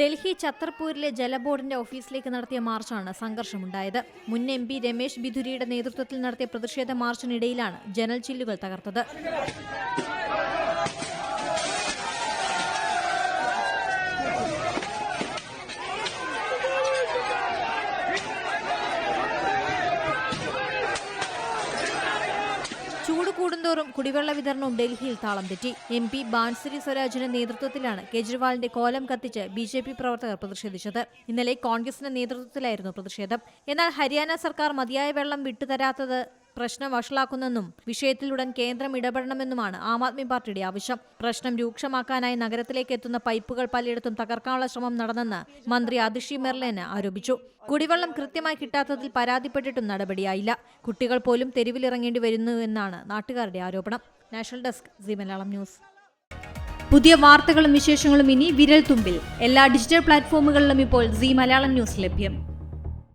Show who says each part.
Speaker 1: ഡൽഹി ഛത്തർപൂരിലെ ജലബോർഡിന്റെ ഓഫീസിലേക്ക് നടത്തിയ മാർച്ചാണ് സംഘർഷമുണ്ടായത്. മുൻ എം പി രമേശ് ബിധുരിയുടെ നേതൃത്വത്തിൽ നടത്തിയ പ്രതിഷേധ മാർച്ചിനിടയിലാണ് ജനൽ ചില്ലുകൾ തകർത്തത്. ചൂട് കൂടുന്തോറും കുടിവെള്ള വിതരണവും ഡൽഹിയിൽ താളം തെറ്റി. എം പി ബാൻസരി സ്വരാജിന്റെ നേതൃത്വത്തിലാണ് കേജ്രിവാളിന്റെ കോലം കത്തിച്ച് ബി ജെ പി പ്രവർത്തകർ പ്രതിഷേധിച്ചത്. ഇന്നലെ കോൺഗ്രസിന്റെ നേതൃത്വത്തിലായിരുന്നു പ്രതിഷേധം. എന്നാൽ ഹരിയാന സർക്കാർ മതിയായ വെള്ളം വിട്ടുതരാത്തത് പ്രശ്നം വഷളാക്കുന്നെന്നും വിഷയത്തിൽ ഉടൻ കേന്ദ്രം ഇടപെടണമെന്നുമാണ് ആം ആദ്മി പാർട്ടിയുടെ ആവശ്യം. പ്രശ്നം രൂക്ഷമാക്കാനായി നഗരത്തിലേക്ക് എത്തുന്ന പൈപ്പുകൾ പലയിടത്തും തകർക്കാനുള്ള ശ്രമം നടന്നെന്ന് മന്ത്രി അതിഷി മെർലേന് ആരോപിച്ചു. കുടിവെള്ളം കൃത്യമായി കിട്ടാത്തതിൽ പരാതിപ്പെട്ടിട്ടും നടപടിയായില്ല. കുട്ടികൾ പോലും തെരുവിലിറങ്ങേണ്ടി വരുന്നു എന്നാണ് നാട്ടുകാരുടെ ആരോപണം. National desk Zee Malayalam News. പുതിയ വാർത്തകളും വിശേഷങ്ങളും ഇനി വിരൽ തുമ്പിൽ എല്ലാ ഡിജിറ്റൽ പ്ലാറ്റ്ഫോമുകളിലും ഇപ്പോൾ സി മലയാളം ന്യൂസ് ലഭ്യം.